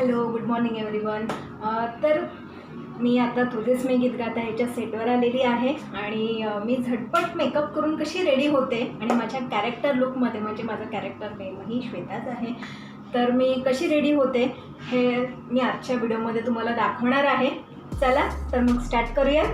Hello good morning everyone तर मी आता तुझेच मी गीत गाता ह्याच्या सेटवर आलेली आहे आणि मी झटपट मेकअप करून कशी रेडी होते आणि माझ्या कॅरेक्टर लुकमध्ये म्हणजे माझं कॅरेक्टर नेमही श्वेताच आहे तर मी कशी रेडी होते हे मी आजच्या व्हिडिओमध्ये तुम्हाला दाखवणार आहे. चला तर मग स्टार्ट करूया.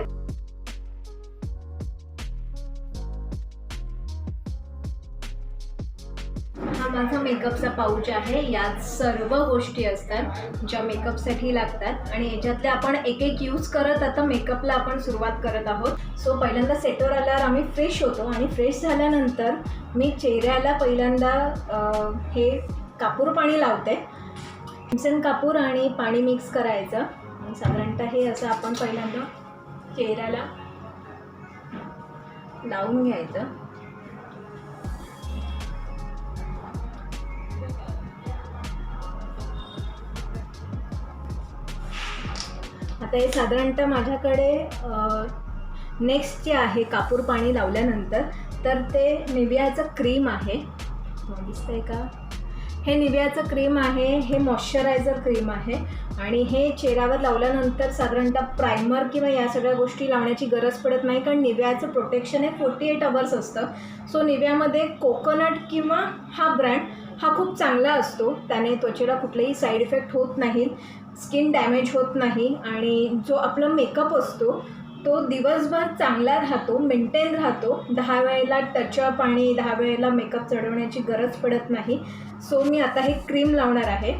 मेकअपचा पाऊच आहे. यात सर्व गोष्टी असतात ज्या मेकअपसाठी लागतात. आणि याच्यातले आपण एक एक यूज करत आता मेकअपला आपण सुरुवात करत आहोत. सो पहिल्यांदा सेटवर आल्यावर आम्ही फ्रेश होतो आणि फ्रेश झाल्यानंतर मी चेहऱ्याला पहिल्यांदा हे कापूर पाणी लावते. किमसेन कापूर आणि पाणी मिक्स करायचं. साधारणतः हे असं आपण पहिल्यांदा चेहऱ्याला लावून घ्यायचं. आता हे साधारणतः माझ्याकडे नेक्स्ट जे आहे कापूर पाणी लावल्यानंतर तर ते निवियाचं क्रीम आहे. दिसतंय का? हे निव्याचं क्रीम आहे हे मॉइश्चरायझर क्रीम आहे आणि हे चेहऱ्यावर लावल्यानंतर साधारणतः प्रायमर किंवा या सगळ्या गोष्टी लावण्याची गरज पडत नाही कारण निव्याचं प्रोटेक्शन हे फोर्टी एट अवर्स असतं. सो निव्यामध्ये कोकोनट किंवा हा ब्रँड हा खूप चांगला असतो. त्याने त्वचेला कुठलेही साईड इफेक्ट होत नाहीत स्किन डॅमेज होत नाही आणि जो आपला मेकअप असतो तो दिवसभर चांगला राहतो मेंटेन राहतो. दहा वेळेला टचअप आणि दहा वेळेला मेकअप चढवण्याची गरज पडत नाही. सो मी आता हे क्रीम लावणार आहे.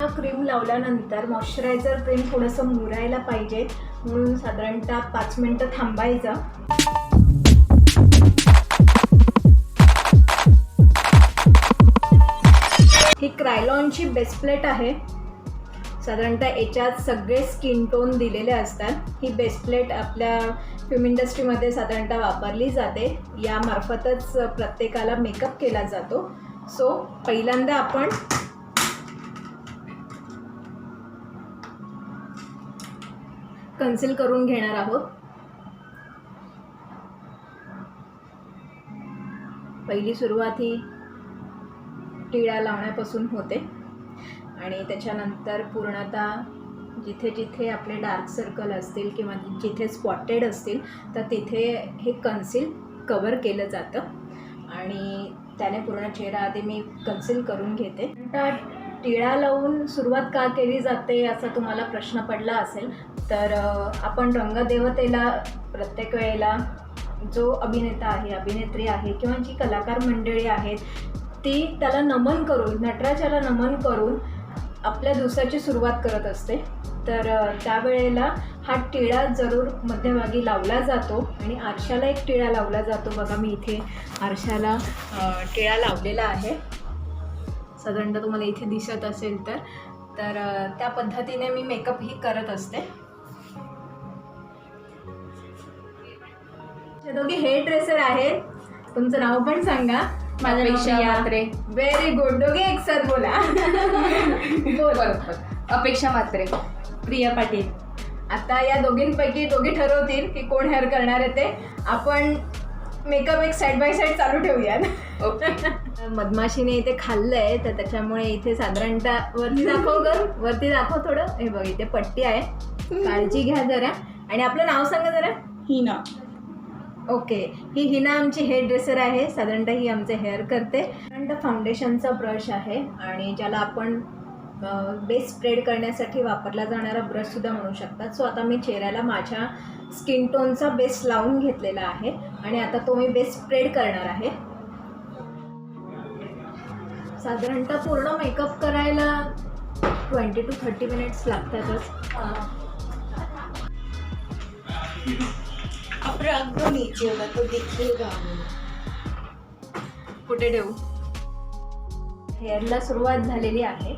हा क्रीम लावल्यानंतर मॉइश्चरायझर क्रीम थोडंसं मुरायला पाहिजे. म्हणून साधारणतः पाच मिनटं थांबायचं. रायलॉनची बेस्ट प्लेट आहे. साधारणतः याच्यात सगळे स्किन टोन दिलेले असतात. ही बेस्ट प्लेट आपल्या फिल्म इंडस्ट्रीमध्ये साधारणतः वापरली जाते. यामार्फतच प्रत्येकाला मेकअप केला जातो. सो पहिल्यांदा आपण कन्सिल करून घेणार आहोत. पहिली सुरुवात ही टिळा लावण्यापासून होते. आणि त्याच्यानंतर पूर्णतः जिथे जिथे आपले डार्क सर्कल असतील किंवा जिथे स्पॉटेड असतील तर तिथे हे कन्सिल कवर केलं जातं. आणि त्याने पूर्ण चेहरा आधी मी कन्सिल करून घेते. आता टिळा लावून सुरुवात का केली जाते असा तुम्हाला प्रश्न पडला असेल तर आपण रंगदेवतेला प्रत्येक वेळेला जो अभिनेता आहे अभिनेत्री आहे किंवा जी कलाकार मंडळी आहेत ती त्याला नमन करून नटराजाला नमन करून आपल्या दिवसाची सुरुवात करत असते. तर त्यावेळेला हा टिळा जरूर मध्यभागी लावला जातो आणि आरशाला एक टिळा लावला जातो. बघा मी इथे आरशाला टिळा लावलेला आहे. साधारणतः तुम्हाला इथे दिसत असेल तर. तर त्या पद्धतीने मी मेकअप ही करत असते. हे दोघे हेअर ड्रेसर आहेत. तुमचं नाव पण सांगा. अपेक्षा. म्हात्रे. व्हेरी गुड दोघे एक सर बोला. बोल. अपेक्षा मात्रे. प्रिया पाटील. आता या दोघींपैकी दोघी ठरवतील की कोण हेअर करणार आहे ते. आपण मेकअप एक साईड बाय साईड चालू ठेवूयात. ओके मधमाशीने इथे खाल्लंय तर त्याच्यामुळे इथे साधारणतः वरती दाखव ग. वरती दाखव थोडं. हे बघ इथे पट्टी आहे. काळजी घ्या जरा. आणि आपलं नाव सांगा जरा. हिना. ओके. ही हिना आमची हेअर ड्रेसर आहे. साधारणतः ही आमचे हेअर करते. साधारणतः फाउंडेशनचा ब्रश आहे आणि ज्याला आपण बेस स्प्रेड करण्यासाठी वापरला जाणारा ब्रशसुद्धा म्हणू शकतात. सो आता मी चेहऱ्याला माझ्या स्किन टोनचा बेस लावून घेतलेला आहे आणि आता तो मी बेस स्प्रेड करणार आहे. साधारणतः पूर्ण मेकअप करायला ट्वेंटी टू थर्टी मिनिट्स लागतातच. रंग नीचे होगा तो दिखेगा कुठे ठेवू? हेअरला सुरुवात झालेली आहे.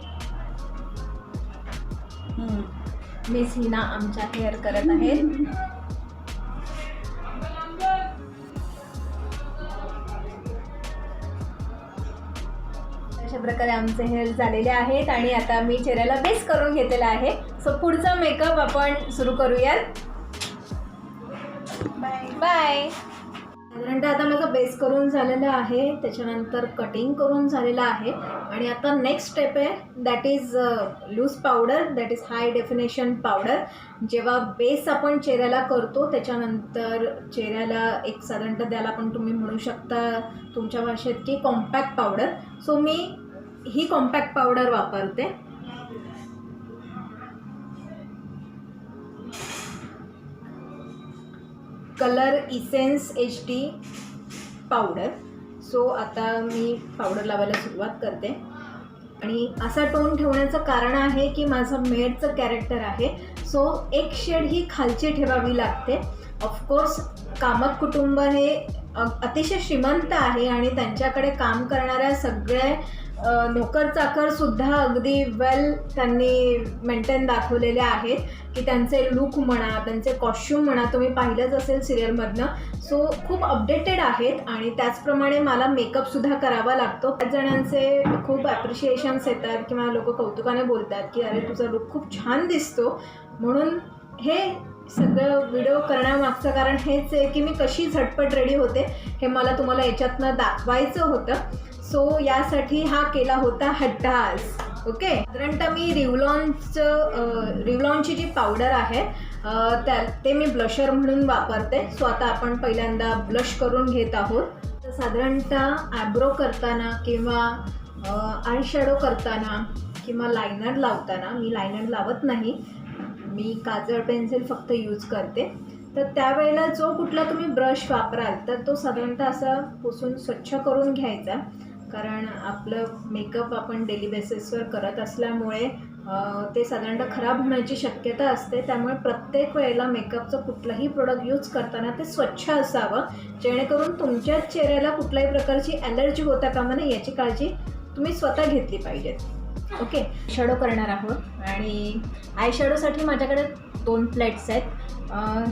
मिस हिना आमच्या हेअर करत आहेत अशा प्रकारे आमचे हेअर झालेले आहेत आणि आता मी चेहऱ्याला बेस करून घेतलेला आहे. सो पुढचा मेकअप आपण सुरू करूयात. बाय बाय साधारणतः आता माझं बेस करून झालेलं आहे त्याच्यानंतर कटिंग करून झालेलं आहे. आणि आता नेक्स्ट स्टेप आहे that is loose powder that is high definition powder जेव्हा बेस आपण चेहऱ्याला करतो त्याच्यानंतर चेहऱ्याला एक साधारणतः द्यायला पण तुम्ही म्हणू शकता तुमच्या भाषेत की कॉम्पॅक्ट पावडर सो मी ही कॉम्पॅक्ट पावडर वापरते. Colour essence H D powder. So आता मी पावडर लावायला सुरुवात करते. आणि असा टोन ठेवण्याचं कारण आहे की माझं मेडचं कॅरेक्टर आहे. सो एक शेड ही खालची ठेवावी लागते. ऑफकोर्स कामत कुटुंब हे अतिशय श्रीमंत आहे आणि त्यांच्याकडे काम करणाऱ्या सगळ्या नोकर चाकर सुद्धा अगदी वेल त्यांनी मेंटेन दाखवलेले आहेत की त्यांचे लुक म्हणा त्यांचे कॉस्ट्यूम म्हणा तुम्ही पाहिलंच असेल सिरियलमधनं सो खूप अपडेटेड आहेत आणि त्याचप्रमाणे मला मेकअपसुद्धा करावा लागतो. त्याच जणांचे खूप ॲप्रिशिएशन्स येतात किंवा लोक कौतुकाने बोलतात की अरे तुझा लुक खूप छान दिसतो. म्हणून हे सगळं व्हिडिओ करण्यामागचं कारण हेच आहे की मी कशी झटपट रेडी होते हे मला तुम्हाला याच्यातनं दाखवायचं होतं. सो यासाठी हा केला होता हट्टास ओके? साधारणतः मी रिवलॉनचं रिवलॉनची जी पावडर आहे त्या ते मी ब्लशर म्हणून वापरते. सो आता आपण पहिल्यांदा ब्लश करून घेत आहोत. तर साधारणतः ॲब्रो करताना किंवा आय शॅडो करताना किंवा लायनर लावताना मी लायनर लावत नाही. मी काजळ पेन्सिल फक्त यूज करते. तर त्यावेळेला जो कुठला तुम्ही ब्रश वापराल तर तो साधारणतः असा पुसून स्वच्छ करून घ्यायचा. कारण आपलं मेकअप आपण डेली बेसिसवर करत असल्यामुळे ते साधारणतः खराब होण्याची शक्यता असते. त्यामुळे प्रत्येक वेळेला मेकअपचं कुठलंही प्रोडक्ट यूज करताना ते स्वच्छ असावं. जेणेकरून तुमच्या चेहऱ्याला कुठल्याही प्रकारची ॲलर्जी होता कामा नये याची काळजी तुम्ही स्वतः घेतली पाहिजेत ओके? शॅडो करणार आहोत. आणि आय शॅडोसाठी माझ्याकडे दोन प्लेट्स आहेत.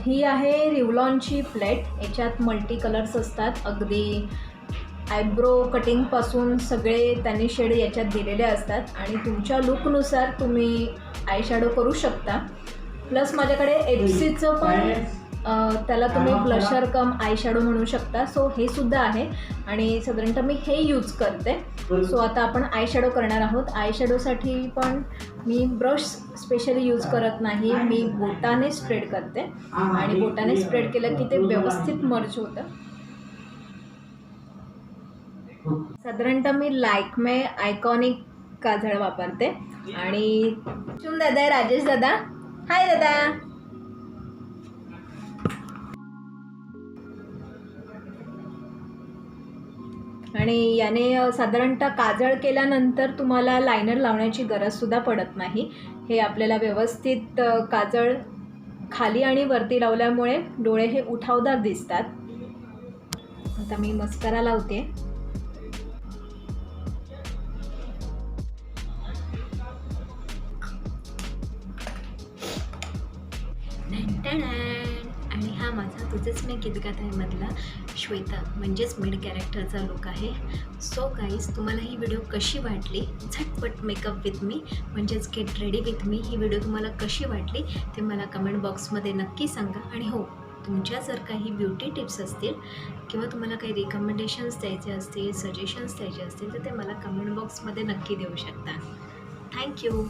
ही आहे रिवलॉनची प्लेट याच्यात मल्टी कलर्स असतात. अगदी आयब्रो कटिंगपासून सगळे त्यांनी शेड याच्यात दिलेले असतात. आणि तुमच्या लुकनुसार तुम्ही आय शॅडो करू शकता. प्लस माझ्याकडे एफ सीचं पण त्याला तुम्ही ब्लशर कम आय शॅडो म्हणू शकता. सो हे सुद्धा आहे. आणि साधारणतः मी हे यूज करते. सो आता आपण आय शॅडो करणार आहोत. आय शॅडोसाठी पण मी ब्रश स्पेशली यूज करत नाही. मी बोटाने स्प्रेड करते. आणि बोटाने स्प्रेड केलं की ते व्यवस्थित मर्ज होतं. साधारणतः मी लायकमे आयकॉनिक काजळ वापरते. आणि शुम दादा आहे राजेश दादा. हाय दादा. आणि याने साधारणतः काजळ केल्यानंतर तुम्हाला लायनर लावण्याची गरजसुद्धा पडत नाही. हे आपल्याला व्यवस्थित काजळ खाली आणि वरती लावल्यामुळे डोळे हे उठावदार दिसतात. आता मी मस्करा लावते. आणि हा माझा तुझेच मी गीतगात आहे मधला श्वेता म्हणजेच मेड कॅरेक्टरचा लुक आहे. सो गाईज तुम्हाला ही व्हिडिओ कशी वाटली? झटपट मेकअप विथ मी म्हणजेच गेट रेडी विथ मी ही व्हिडिओ तुम्हाला कशी वाटली? ते मला कमेंट बॉक्समध्ये नक्की सांगा. आणि हो तुमच्या जर काही ब्युटी टिप्स असतील किंवा तुम्हाला काही रिकमेंडेशन्स द्यायचे असतील सजेशन्स द्यायचे असतील तर ते मला कमेंट बॉक्समध्ये नक्की देऊ शकता. थँक्यू